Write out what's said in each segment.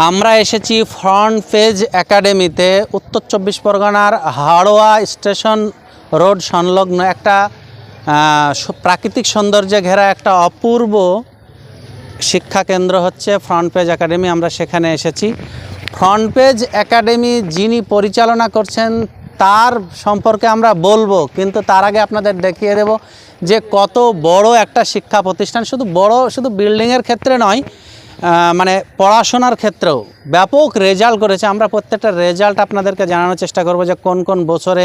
আমরা এসেছি front page একাডেমিতে, উত্তর চব্বিশ পরগনার হাড়োয়া স্টেশন রোড সংলগ্ন একটা প্রাকৃতিক সৌন্দর্যে ঘেরা একটা অপূর্ব শিক্ষা কেন্দ্র হচ্ছে ফ্রন্ট পেজ একাডেমি। আমরা সেখানে এসেছি। ফ্রন্ট পেজ একাডেমি যিনি পরিচালনা করছেন, তার সম্পর্কে আমরা বলব, কিন্তু তার আগে আপনাদের দেখিয়ে দেব যে কত বড় একটা শিক্ষা প্রতিষ্ঠান। শুধু বড়, শুধু বিল্ডিংয়ের ক্ষেত্রে নয় মানে পড়াশোনার ক্ষেত্রেও ব্যাপক রেজাল্ট করেছে। আমরা প্রত্যেকটা রেজাল্ট আপনাদেরকে জানানোর চেষ্টা করব যে কোন কোন বছরে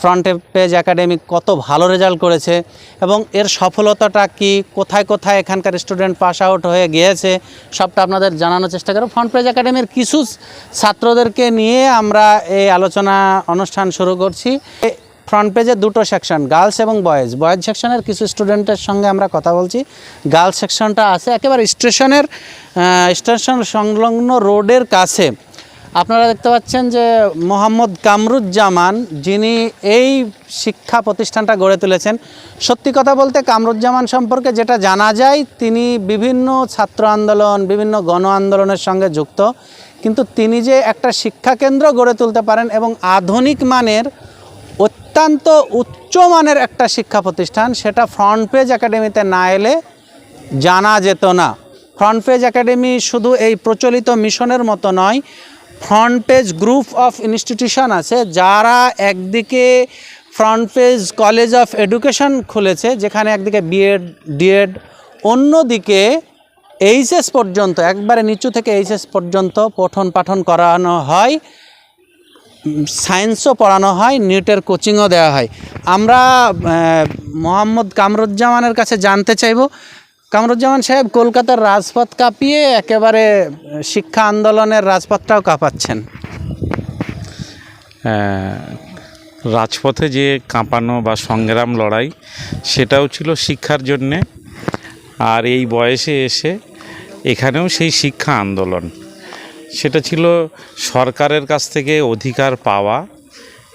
ফ্রন্ট পেজ একাডেমি কত ভালো রেজাল্ট করেছে এবং এর সফলতাটা কি, কোথায় কোথায় এখানকার স্টুডেন্ট পাস আউট হয়ে গিয়েছে, সবটা আপনাদের জানানোর চেষ্টা করব। ফ্রন্ট পেজ একাডেমির কিছু ছাত্রদেরকে নিয়ে আমরা এই আলোচনা অনুষ্ঠান শুরু করছি। ফ্রন্ট পেজে দুটো সেকশন গার্লস এবং বয়েজ বয়েজ সেকশনের কিছু স্টুডেন্টের সঙ্গে আমরা কথা বলছি। গার্লস সেকশনটা আছে একেবারে স্টেশনের স্টেশন সংলগ্ন রোডের কাছে। আপনারা দেখতে পাচ্ছেন যে মোহাম্মদ কামরুজ্জামান, যিনি এই শিক্ষা প্রতিষ্ঠানটা গড়ে তুলেছেন। সত্যি কথা বলতে কামরুজ্জামান সম্পর্কে যেটা জানা যায়, তিনি বিভিন্ন ছাত্র আন্দোলন, বিভিন্ন গণ আন্দোলনের সঙ্গে যুক্ত। কিন্তু তিনি যে একটা শিক্ষা কেন্দ্র গড়ে তুলতে পারেন এবং আধুনিক মানের অত্যন্ত উচ্চমানের একটা শিক্ষা প্রতিষ্ঠান। সেটা ফ্রন্ট পেজ একাডেমিতে না এলে জানা যেত না। ফ্রন্ট পেজ একাডেমি শুধু এই প্রচলিত মিশনের মতো নয় front page group of institution আছে, যারা একদিকে front page college of education খুলেছে, যেখানে একদিকে বিএড ডিএড অন্যদিকে এইচএস পর্যন্ত, একবারে নিচু থেকে এইচএস পর্যন্ত পঠন পাঠন করানো হয়। সায়েন্সও পড়ানো হয়, নিটের কোচিংও দেওয়া হয়। আমরা মোহাম্মদ কামরুজ্জামানের কাছে জানতে চাইব। কামরুজ্জামান সাহেব কলকাতার রাজপথ কাঁপিয়ে একেবারে শিক্ষা আন্দোলনের রাজপথটাও কাঁপাচ্ছেন। রাজপথে যে কাঁপানো বা সংগ্রাম লড়াই, সেটাও ছিল শিক্ষার জন্যে। আর এই বয়সে এসে এখানেও সেই শিক্ষা আন্দোলন। সেটা ছিল সরকারের কাছ থেকে অধিকার পাওয়া।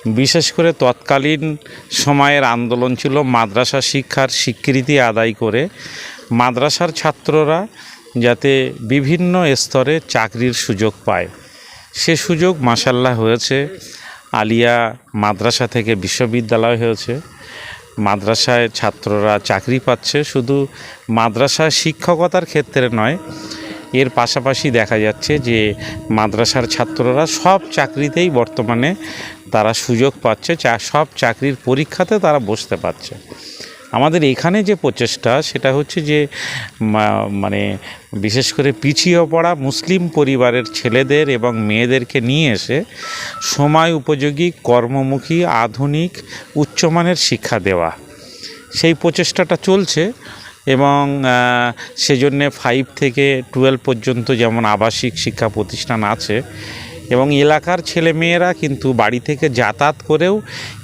বিশেষ করে তৎকালীন সময়ের আন্দোলন ছিল মাদ্রাসা শিক্ষার স্বীকৃতি আদায় করে। মাদ্রাসার ছাত্ররা যাতে বিভিন্ন স্তরে চাকরির সুযোগ পায়। সে সুযোগ মাসাল্লাহ হয়েছে। আলিয়া মাদ্রাসা থেকে বিশ্ববিদ্যালয় হয়েছে। মাদ্রাসায় ছাত্ররা চাকরি পাচ্ছে। শুধু মাদ্রাসায় শিক্ষকতার ক্ষেত্রে নয় এর পাশাপাশি দেখা যাচ্ছে যে মাদ্রাসার ছাত্ররা সব চাকরিতেই বর্তমানে তারা সুযোগ পাচ্ছে, চা, সব চাকরির পরীক্ষাতে তারা বসতে পারছে। আমাদের এখানে যে প্রচেষ্টা, সেটা হচ্ছে যে মানে বিশেষ করে পিছিয়ে পড়া মুসলিম পরিবারের ছেলেদের এবং মেয়েদেরকে নিয়ে এসে সময় উপযোগী, কর্মমুখী, আধুনিক, উচ্চমানের শিক্ষা দেওয়া। সেই প্রচেষ্টাটা চলছে। এবং সেজন্যে ফাইভ থেকে টুয়েলভ পর্যন্ত যেমন আবাসিক শিক্ষা প্রতিষ্ঠান আছে এবং এলাকার ছেলেমেয়েরা কিন্তু বাড়ি থেকে যাতায়াত করেও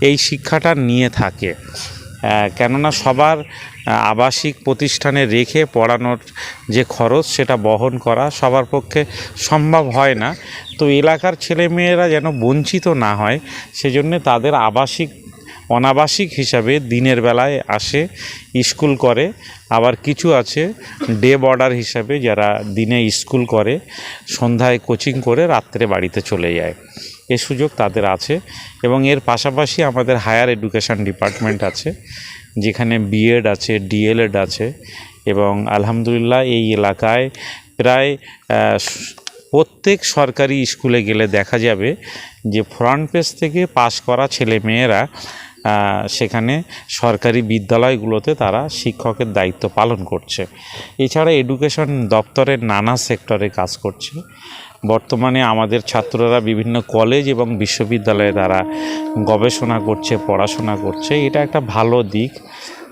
এই শিক্ষাটা নিয়ে থাকে। কেননা সবার আবাসিক প্রতিষ্ঠানে রেখে পড়ানোর যে খরচ সেটা বহন করা সবার পক্ষে সম্ভব হয় না। তো এলাকার ছেলেমেয়েরা যেন বঞ্চিত না হয়, সেজন্য তাদের আবাসিক অনাবাসিক হিসাবে দিনের বেলায় আসে, স্কুল করে। আবার কিছু আছে ডে বর্ডার হিসাবে যারা দিনে স্কুল করে, সন্ধ্যায় কোচিং করে রাত্রে বাড়িতে চলে যায়। এ সুযোগ তাদের আছে এবং এর পাশাপাশি আমাদের হায়ার এডুকেশন ডিপার্টমেন্ট আছে, যেখানে বিএড আছে, ডিএলএড আছে এবং আলহামদুলিল্লাহ এই এলাকায় প্রায় প্রত্যেক সরকারি স্কুলে গেলে দেখা যাবে যে ফ্রন্ট পেজ থেকে পাশ করা ছেলে মেয়েরা সেখানে সরকারি বিদ্যালয়গুলোতে তারা শিক্ষকের দায়িত্ব পালন করছে। এছাড়া এডুকেশন দপ্তরের নানা সেক্টরে কাজ করছে। বর্তমানে আমাদের ছাত্ররা বিভিন্ন কলেজ এবং বিশ্ববিদ্যালয়ে তারা গবেষণা করছে, পড়াশোনা করছে। এটা একটা ভালো দিক।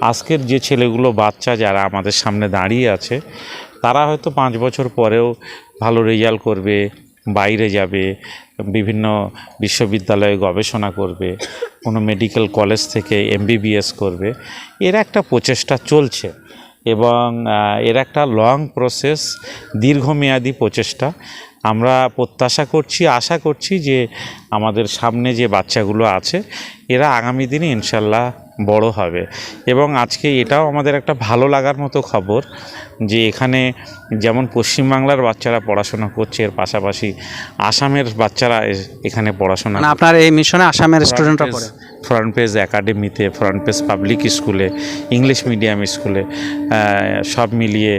আজকের যে ছেলেগুলো, বাচ্চা যারা আমাদের সামনে দাঁড়িয়ে আছে, তারা হয়তো পাঁচ বছর পরেও ভালো রেজাল্ট করবে বাইরে যাবে, বিভিন্ন বিশ্ববিদ্যালয়ে গবেষণা করবে, কোনো মেডিকেল কলেজ থেকে এমবিবিএস করবে, এর একটা প্রচেষ্টা চলছে এবং এর একটা লং প্রসেস দীর্ঘমেয়াদী প্রচেষ্টা। আমরা প্রত্যাশা করছি, আশা করছি যে আমাদের সামনে যে বাচ্চাগুলো আছে, এরা আগামী দিনে ইনশাল্লাহ বড় হবে। এবং আজকে এটাও আমাদের একটা ভালো লাগার মতো খবর যে এখানে যেমন পশ্চিমবাংলার বাচ্চারা পড়াশোনা করছে এর পাশাপাশি আসামের বাচ্চারা এখানে পড়াশোনা মানে আপনার এই মিশনে আসামের স্টুডেন্টরা পড়ে? ফ্রন্ট পেজ একাডেমিতে ফ্রন্ট পেজ পাবলিক স্কুলে ইংলিশ মিডিয়াম স্কুলে সব মিলিয়ে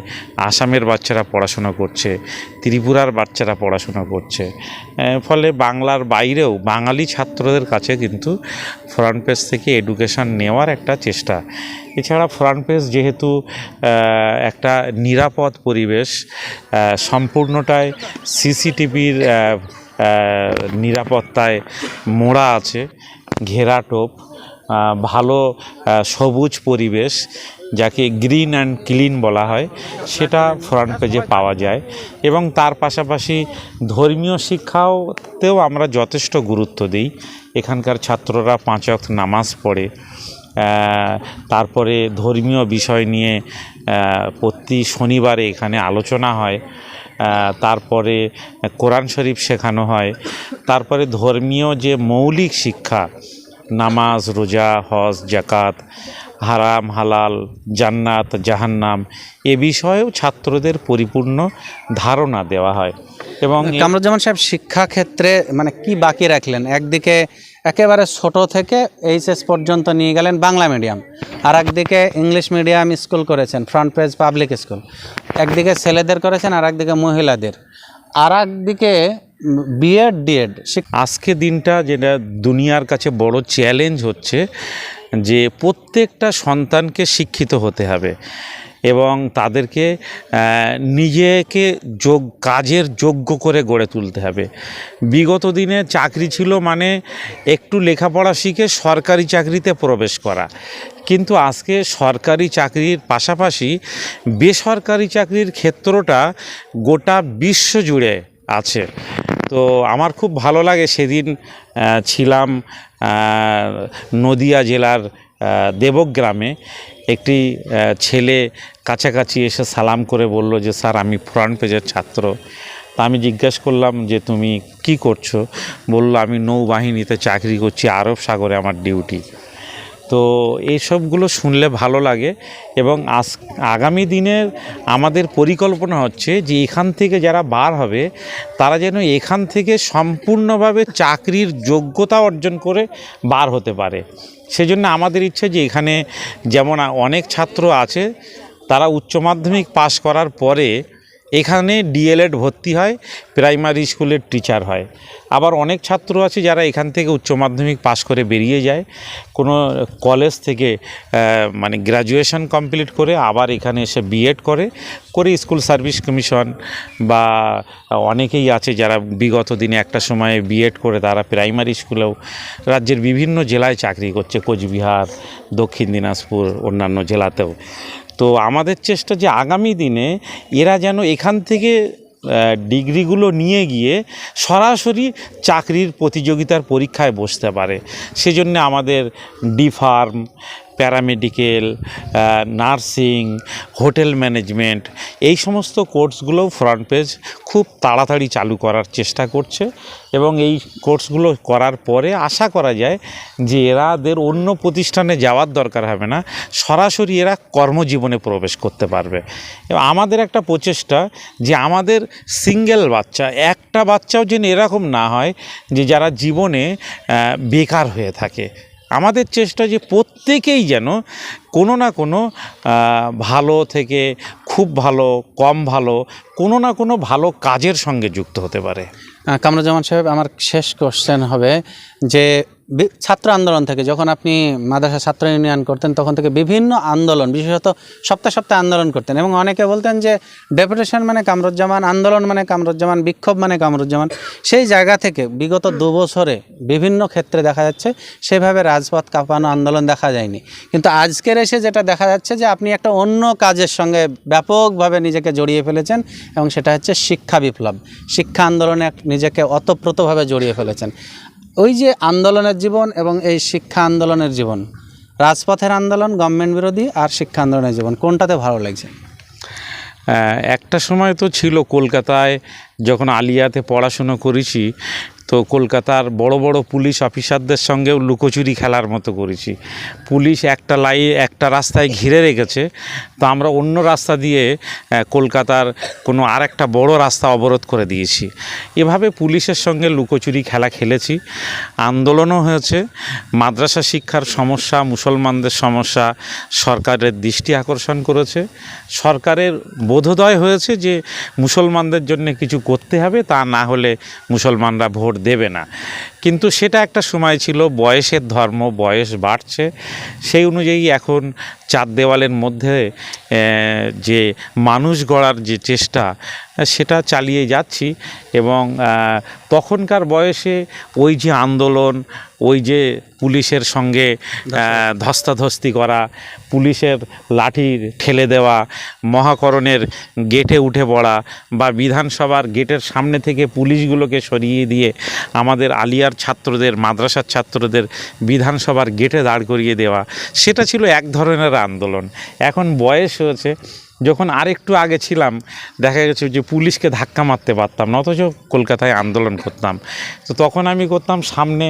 আসামের বাচ্চারা পড়াশোনা করছে ত্রিপুরার বাচ্চারা পড়াশোনা করছে। ফলে বাংলার বাইরেও বাঙালি ছাত্রদের কাছে কিন্তু ফ্রন্ট পেজ থেকে এডুকেশন নেওয়ার একটা চেষ্টা। এছাড়া ফ্রন্ট পেজ যেহেতু একটা নিরাপদ পরিবেশ আহ, সম্পূর্ণটাই সিসিটিভির নিরাপত্তায় মোড়া আছে ঘেরা টোপ ভালো সবুজ পরিবেশ যাকে গ্রিন অ্যান্ড ক্লিন বলা হয় সেটা ফ্রন্ট পেজে পাওয়া যায়। এবং তার পাশাপাশি ধর্মীয় শিক্ষাওতেও আমরা যথেষ্ট গুরুত্ব দিই। এখানকার ছাত্ররা পাঁচ নামাজ পড়ে। তারপরে ধর্মীয় বিষয় নিয়ে প্রতি শনিবারে এখানে আলোচনা হয় তারপরে কোরআন শরীফ শেখানো হয়, তারপরে ধর্মীয় যে মৌলিক শিক্ষা, নামাজ, রোজা, হজ জাকাত হারাম, হালাল, জান্নাত, জাহান্নাম, এ বিষয়েও ছাত্রদের পরিপূর্ণ ধারণা দেওয়া হয়। এবং কামরুজ্জামান সাহেব, শিক্ষাক্ষেত্রে মানে কি বাকি রাখলেন? একদিকে একেবারে ছোট থেকে এইচএস পর্যন্ত নিয়ে গেলেন বাংলা মিডিয়াম। আর একদিকে ইংলিশ মিডিয়াম স্কুল করেছেন ফ্রন্ট পেজ পাবলিক স্কুল একদিকে ছেলেদের করেছেন আর একদিকে মহিলাদের। আর একদিকে বিএড ডিএড সে আজকে দিনটা যেটা দুনিয়ার কাছে বড় চ্যালেঞ্জ হচ্ছে যে প্রত্যেকটা সন্তানকে শিক্ষিত হতে হবে এবং তাদেরকে নিজেকে যোগ, কাজের যোগ্য করে গড়ে তুলতে হবে। বিগত দিনে চাকরি ছিল মানে একটু লেখাপড়া শিখে সরকারি চাকরিতে প্রবেশ করা। কিন্তু আজকে সরকারি চাকরির পাশাপাশি বেসরকারি চাকরির ক্ষেত্রটা গোটা বিশ্ব জুড়ে আছে। তো আমার খুব ভালো লাগে সেদিন ছিলাম নদিয়া জেলার দেবগ্রামে। একটি ছেলে কাছাকাছি এসে সালাম করে বলল যে, স্যার, আমি ফ্রন্ট পেজের ছাত্র। তা আমি জিজ্ঞেস করলাম যে, তুমি কি করছ? বলল, আমি নৌবাহিনীতে চাকরি করছি আরব সাগরে আমার ডিউটি। তো এইসবগুলো শুনলে ভালো লাগে এবং আজ আগামী দিনের আমাদের পরিকল্পনা হচ্ছে যে এখান থেকে যারা বার হবে, তারা যেন এখান থেকে সম্পূর্ণভাবে চাকরির যোগ্যতা অর্জন করে বার হতে পারে। সেজন্য আমাদের ইচ্ছে যে এখানে যেমন অনেক ছাত্র আছে, তারা উচ্চ মাধ্যমিক পাশ করার পরে এখানে ডিএলএড ভর্তি হয়, প্রাইমারি স্কুলের টিচার হয়। আবার অনেক ছাত্র আছে যারা এখান থেকে উচ্চ মাধ্যমিক পাশ করে বেরিয়ে যায়। কোনো কলেজ থেকে মানে গ্র্যাজুয়েশন কমপ্লিট করে আবার এখানে এসে বিএড করে করে স্কুল সার্ভিস কমিশন বা অনেকেই আছে যারা বিগত দিনে একটা সময়ে বিএড করে তারা প্রাইমারি স্কুলেও রাজ্যের বিভিন্ন জেলায় চাকরি করছে। কোচবিহার, দক্ষিণ দিনাজপুর, অন্যান্য জেলাতেও। তো আমাদের চেষ্টা যে আগামী দিনে এরা যেন এখান থেকে ডিগ্রিগুলো নিয়ে গিয়ে সরাসরি চাকরির প্রতিযোগিতার পরীক্ষায় বসতে পারে। সেজন্য আমাদের D pharm paramedical nursing, hotel management, এই সমস্ত কোর্সগুলোও ফ্রন্ট পেজ খুব তাড়াতাড়ি চালু করার চেষ্টা করছে এবং এই কোর্সগুলো করার পরে আশা করা যায় যে এরাদের অন্য প্রতিষ্ঠানে যাওয়ার দরকার হবে না, সরাসরি এরা কর্মজীবনে প্রবেশ করতে পারবে। এবং আমাদের একটা প্রচেষ্টা যে আমাদের সিঙ্গেল বাচ্চা, একটা বাচ্চাও যেন এরকম না হয় যে যারা জীবনে বেকার হয়ে থাকে। আমাদের চেষ্টা যে প্রত্যেকেই যেন কোনো না কোনো ভালো থেকে খুব ভালো, কম ভালো, কোনো না কোনো ভালো কাজের সঙ্গে যুক্ত হতে পারে। কামরুজ্জামান সাহেব, আমার শেষ কোশ্চেন হবে যে ছাত্র আন্দোলন থেকে যখন আপনি মাদ্রাসা ছাত্র ইউনিয়ন করতেন, তখন থেকে বিভিন্ন আন্দোলন, বিশেষত সপ্তাহে সপ্তাহে আন্দোলন করতেন এবং অনেকে বলতেন যে ডেপুটেশন মানে কামরুজ্জামান, আন্দোলন মানে কামরুজ্জামান, বিক্ষোভ মানে কামরুজ্জামান। সেই জায়গা থেকে বিগত দু বছরে বিভিন্ন ক্ষেত্রে দেখা যাচ্ছে, সেভাবে রাজপথ কাঁপানো আন্দোলন দেখা যায়নি। কিন্তু আজকের এসে যেটা দেখা যাচ্ছে যে, আপনি একটা অন্য কাজের সঙ্গে ব্যাপকভাবে নিজেকে জড়িয়ে ফেলেছেন এবং সেটা হচ্ছে শিক্ষা বিপ্লব। শিক্ষা আন্দোলনে নিজেকে অতপ্রতভাবে জড়িয়ে ফেলেছেন। ওই যে আন্দোলনের জীবন এবং এই শিক্ষা আন্দোলনের জীবন। রাজপথের আন্দোলন গভর্নমেন্ট বিরোধী আর শিক্ষা আন্দোলনের জীবন, কোনটাতে ভালো লাগছে? একটা সময় তো ছিল কলকাতায় যখন আলিয়াতে পড়াশুনো করেছি তো কলকাতার বড় বড় পুলিশ অফিসারদের সঙ্গেও লুকোচুরি খেলার মতো করেছি। পুলিশ একটা লাই, একটা রাস্তায় ঘিরে রেখেছে। তো আমরা অন্য রাস্তা দিয়ে কলকাতার কোনো আর একটা বড় রাস্তা অবরোধ করে দিয়েছি। এভাবে পুলিশের সঙ্গে লুকোচুরি খেলা খেলেছি। আন্দোলনও হয়েছে। মাদ্রাসা শিক্ষার সমস্যা, মুসলমানদের সমস্যা সরকারের দৃষ্টি আকর্ষণ করেছে। সরকারের বোধোদয় হয়েছে যে মুসলমানদের জন্য কিছু করতে হবে, তা না হলে মুসলমানরা ভোট দেবে না। কিন্তু সেটা একটা সময় ছিল বয়সের ধর্ম বয়স বাড়ছে। সেই অনুযায়ী এখন চার দেওয়ালের মধ্যে যে মানুষ গড়ার যে চেষ্টা, সেটা চালিয়ে যাচ্ছি এবং তখনকার বয়সে ওই যে আন্দোলন, ওই যে পুলিশের সঙ্গে ধস্তাধস্তি করা, পুলিশের লাঠি ঠেলে দেওয়া, মহাকরণের গেটে উঠে পড়া বা বিধানসভার গেটের সামনে থেকে পুলিশগুলোকে সরিয়ে দিয়ে আমাদের আলিয়ার ছাত্রদের, মাদ্রাসার ছাত্রদের বিধানসভার গেটে দাঁড় করিয়ে দেওয়া, সেটা ছিল এক ধরনের আন্দোলন। এখন বয়স হয়েছে, যখন আরেকটু আগে ছিলাম, দেখা গেছে যে পুলিশকে ধাক্কা মারতে পারতাম না, অথচ কলকাতায় আন্দোলন করতাম। তো তখন আমি করতাম, সামনে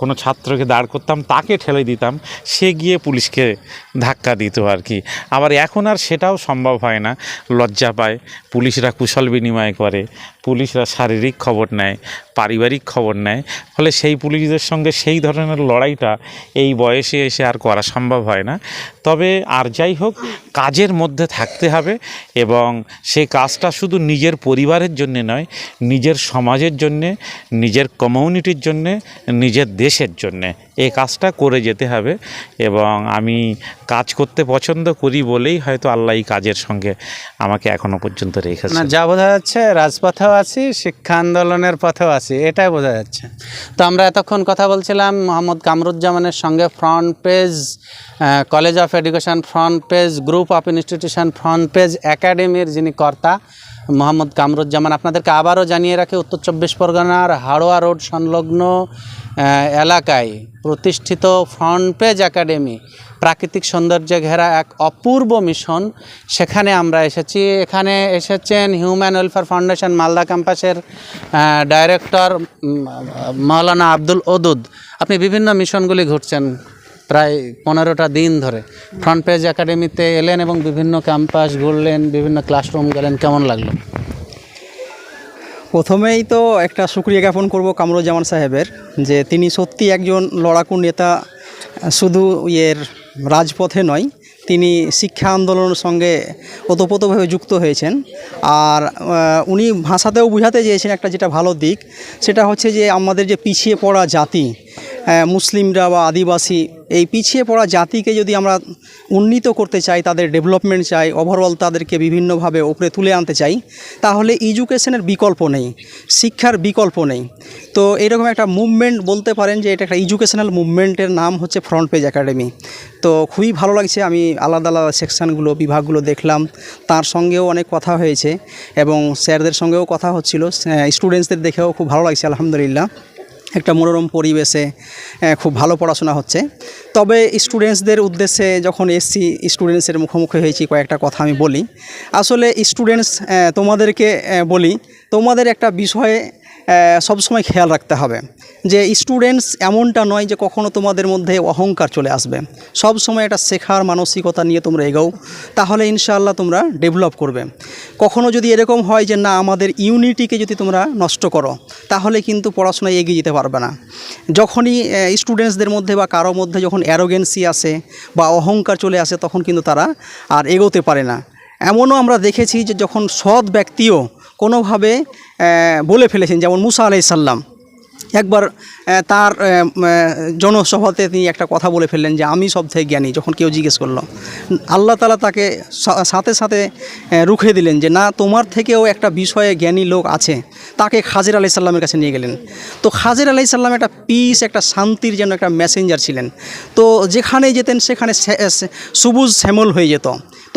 কোনো ছাত্রকে দাঁড় করতাম, তাকে ঠেলে দিতাম, সে গিয়ে পুলিশকে ধাক্কা দিত আর কি। আবার এখন আর সেটাও সম্ভব হয় না, লজ্জা পায়, পুলিশরা কুশল বিনিময় করে পুলিশরা শারীরিক খবর নেয়, পারিবারিক খবর নেয়, ফলে সেই পুলিশদের সঙ্গে সেই ধরনের লড়াইটা এই বয়সে এসে আর করা সম্ভব হয় না। তবে আর যাই হোক, কাজের মধ্যে থাকতে হবে এবং সেই কাজটা শুধু নিজের পরিবারের জন্যে নয়, নিজের সমাজের জন্যে, নিজের কমিউনিটির জন্যে, নিজের দেশের জন্যে এই কাজটা করে যেতে হবে এবং আমি কাজ করতে পছন্দ করি বলেই হয়তো আল্লাহ এই কাজের সঙ্গে আমাকে এখনও পর্যন্ত রেখেছে না, যা বোঝা যাচ্ছে রাজপথেও আছি শিক্ষা আন্দোলনের পথেও আছি, এটাই বোঝা যাচ্ছে। তো আমরা এতক্ষণ কথা বলছিলাম মোহাম্মদ কামরুজ্জামানের সঙ্গে front page college of education front page group of institution front page একাডেমির যিনি কর্তা মোহাম্মদ কামরুজ্জামান, আপনাদেরকে আবারও জানিয়ে রাখি, উত্তর চব্বিশ পরগনার হাড়োয়া রোড সংলগ্ন এলাকায় প্রতিষ্ঠিত ফ্রন্ট পেজ একাডেমি, প্রাকৃতিক সৌন্দর্যে ঘেরা এক অপূর্ব মিশন। সেখানে আমরা এসেছি। এখানে এসেছেন হিউম্যান ওয়েলফেয়ার ফাউন্ডেশন মালদা ক্যাম্পাসের ডাইরেক্টর মাওলানা আব্দুল ওদুদ। আপনি বিভিন্ন মিশনগুলি ঘুরছেন প্রায় পনেরোটা দিন ধরে। ফ্রন্ট পেজ একাডেমিতে এলেন এবং বিভিন্ন ক্যাম্পাস ঘুরলেন, বিভিন্ন ক্লাসরুম গেলেন। কেমন লাগল? প্রথমেই তো একটা সুক্রিয়া জ্ঞাপন করব কামরুজ্জামান সাহেবের, যে তিনি সত্যি একজন লড়াকু নেতা, শুধু ইয়ের রাজপথে নয়, তিনি শিক্ষা আন্দোলনের সঙ্গে ওতপ্রোতভাবে যুক্ত হয়েছেন। আর উনি ভাষাতেও বুঝাতে চেয়েছেন একটা যেটা ভালো দিক, সেটা হচ্ছে যে আমাদের যে পিছিয়ে পড়া জাতি মুসলিমরা বা আদিবাসী এই পিছিয়ে পড়া জাতিকে যদি আমরা উন্নীত করতে চাই, তাদের ডেভেলপমেন্ট চাই ওভারঅল তাদেরকে বিভিন্নভাবে উপরে তুলে আনতে চাই, তাহলে এডুকেশনের বিকল্প নেই, শিক্ষার বিকল্প নেই। তো এরকম একটা মুভমেন্ট বলতে পারেন যে এটা একটা এডুকেশনাল মুভমেন্টের নাম হচ্ছে ফ্রন্ট পেজ একাডেমি তো খুবই ভালো লাগছে, আমি আলাদা আলাদা সেকশানগুলো বিভাগগুলো দেখলাম। তার সঙ্গেও অনেক কথা হয়েছে এবং স্যারদের সঙ্গেও কথা হচ্ছিল। স্টুডেন্টসদের দেখেও খুব ভালো লাগছে, আলহামদুলিল্লাহ। একটা মনোরম পরিবেশে খুব ভালো পড়াশোনা হচ্ছে। তবে স্টুডেন্টসদের উদ্দেশ্যে যখন এসছি স্টুডেন্টসের মুখোমুখি হয়েছি, কয়েকটা কথা আমি বলি। আসলে স্টুডেন্টস তোমাদেরকে বলি, তোমাদের একটা বিষয়ে সবসময় খেয়াল রাখতে হবে। যে স্টুডেন্টস এমনটা নয় যে কখনো তোমাদের মধ্যে অহংকার চলে আসবে। সব সময় একটা শেখার মানসিকতা নিয়ে তোমরা এগোও, তাহলে ইনশাআল্লাহ তোমরা ডেভেলপ করবে। কখনো যদি এরকম হয় যে না, আমাদের ইউনিটিকে যদি তোমরা নষ্ট করো, তাহলে কিন্তু পড়াশোনায় এগিয়ে যেতে পারবে না। যখনই স্টুডেন্টসদের মধ্যে বা কারও মধ্যে যখন অ্যারোগেন্সি আসে বা অহংকার চলে আসে, তখন কিন্তু তারা আর এগোতে পারে না। এমনও আমরা দেখেছি যে যখন সৎ ব্যক্তিও কোনোভাবে বলে ফেলেছেন, যেমন মুসা আলাইসাল্লাম একবার তার জনসভাতে তিনি একটা কথা বলে ফেললেন যে আমি সব থেকে জ্ঞানী, যখন কেউ জিজ্ঞেস করল। আল্লাহ তালা তাকে সাথে সাথে রুখে দিলেন যে না, তোমার থেকেও একটা বিষয়ে জ্ঞানী লোক আছে, তাকে খাজির আলাই সাল্লামের কাছে নিয়ে গেলেন। তো খাজির আলাই সাল্লাম একটা পিস একটা শান্তির যেন একটা মেসেঞ্জার ছিলেন। তো যেখানে যেতেন, সেখানে সবুজ শ্যামল হয়ে যেত।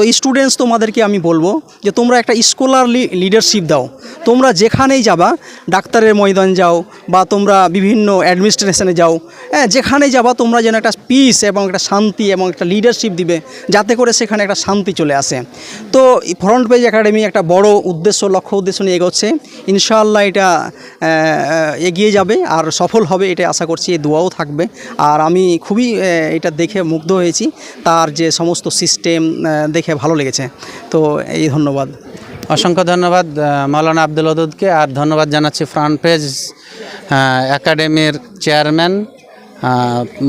তো স্টুডেন্টস তোমাদেরকে আমি বলব যে তোমরা একটা স্কলারলি লিডারশিপ দাও। তোমরা যেখানেই যাবা, ডাক্তারের ময়দান যাও বা তোমরা বিভিন্ন অ্যাডমিনিস্ট্রেশনে যাও হ্যাঁ যেখানেই যাবা তোমরা যেন একটা পিস এবং একটা শান্তি এবং একটা লিডারশিপ দিবে, যাতে করে সেখানে একটা শান্তি চলে আসে। তো ফ্রন্ট পেজ একাডেমি একটা বড় উদ্দেশ্য, লক্ষ্য উদ্দেশ্য নিয়ে এগোচ্ছে। ইনশাআল্লাহ এটা এগিয়ে যাবে আর সফল হবে এটা আশা করছি, এই দোয়াও থাকবে। আর আমি খুবই এটা দেখে মুগ্ধ হয়েছি। তার যে সমস্ত সিস্টেম দেখে ভালো লেগেছে। তো এই ধন্যবাদ। অসংখ্য ধন্যবাদ মাওলানা আব্দুল ওদুদকে, আর ধন্যবাদ জানাচ্ছি ফ্রন্ট পেজ একাডেমির চেয়ারম্যান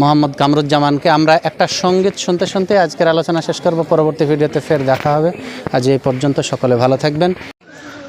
মোহাম্মদ কামরুজ্জামানকে। আমরা একটা সংগীত শুনতে শুনতে আজকের আলোচনা শেষ করব, পরবর্তী ভিডিওতে ফের দেখা হবে। আজ এই পর্যন্ত সকলে ভালো থাকবেন।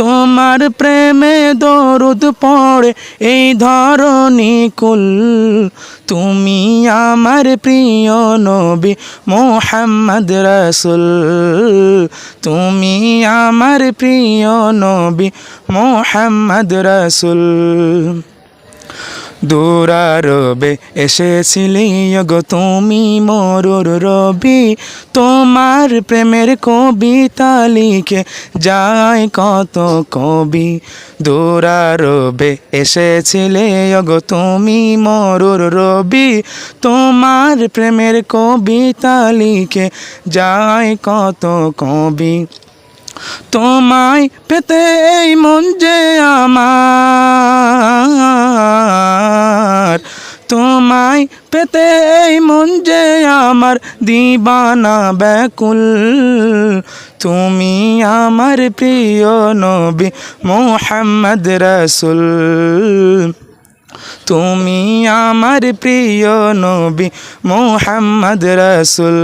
তোমার প্রেমে দরুদ পড়ে, এই ধরণী কুল। তুমি আমার প্রিয় নবী মোহাম্মদ রসুল। তুমি আমার প্রিয় নবী মোহাম্মদ রসুল। দূরারবে এসেছিলি গো তুমি মরুর রবি। তোমার প্রেমের কবিতা লিখে যায় কত কবি। দূরারবে এসেছিলে গো তুমি মরুর রবি। তোমার প্রেমের কবিতা লিখে যায় কত কবি। তোমায় পেতে এই মন যে আমার। তোমায় পেতে এই মন যে আমার দিবানা ব্যাকুল। তুমি আমার প্রিয় নবী মোহাম্মদ রসুল। তুমি আমার প্রিয় নবী মোহাম্মদ রসুল।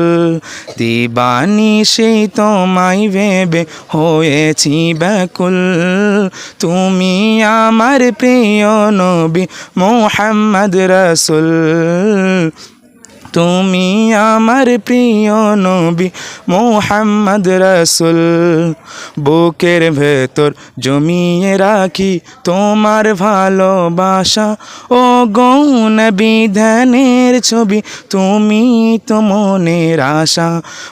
দিবানি সেই তোমায় ভেবে হয়েছি ব্যাকুল। তুমি আমার প্রিয় নবী মোহাম্মদ রসুল। তুমি আমার প্রিয় নবী মোহাম্মদ রসুল। বুকের ভেতর জমিয়ে রাখি তোমার ভালোবাসা। ও গৌন বিধানের ছবি তুমি তো মনের আশা।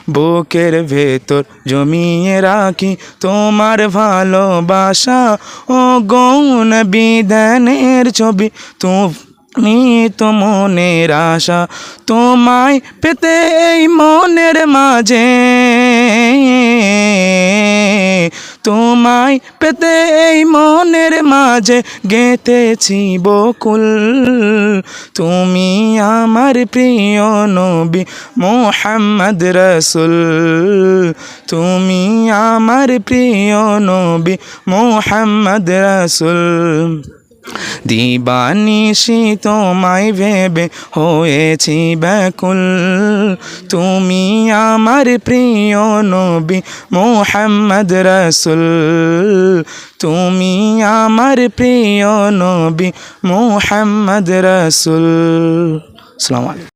বুকের ভেতর জমিয়ে রাখি তোমার ভালোবাসা। ও গৌন বিধানের ছবি তো তুমি তো মনের আশা তোমায় পেতে এই মনের মাঝে। তোমায় পেতে এই মনের মাঝে গেঁথেছি বকুল। তুমি আমার প্রিয় নবী মোহাম্মদ রসুল। তুমি আমার প্রিয় নবী মোহাম্মদ রসুল। দিবানিশি তোমায় ভেবে হয়েছি ব্যাকুল। তুমি আমার প্রিয় নবী মোহাম্মদ রসুল। তুমি আমার প্রিয় নবী মোহাম্মদ রসুল। সালাম আলাইকুম।